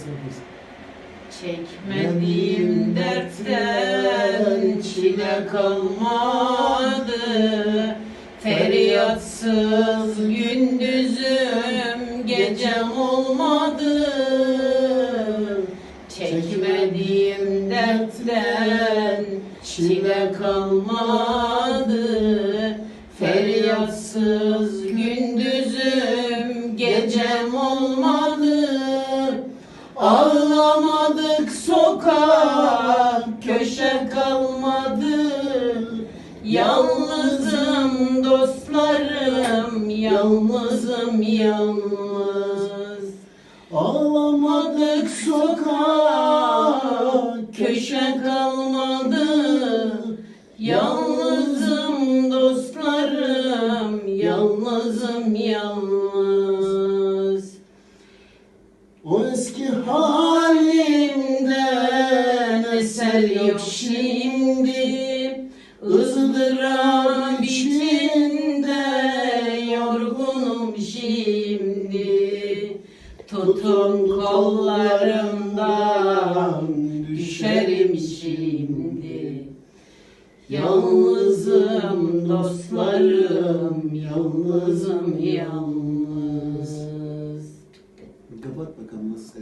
yapıyorsun? Çekmediğim dertten çile kalmadı. Feryatsız gündüzüm gecem olmadı. Çekmediğim dertten çile kalmadı. Feryatsız gündüzüm gecem olmadı Ağlamadık sokak köşe kalmadı. Yalnızım dostlarım yalnızım yalnız. Ağlamadık sokak köşe kalmadı. Yalnızım dostlarım yalnızım yalnız o eski halimden eser yok şimdi? Izdırap içinde yorgunum şimdi. Tutun kollarımdan düşerim şimdi. Yalnızım dostlarım, yalnızım yalnız yakalanması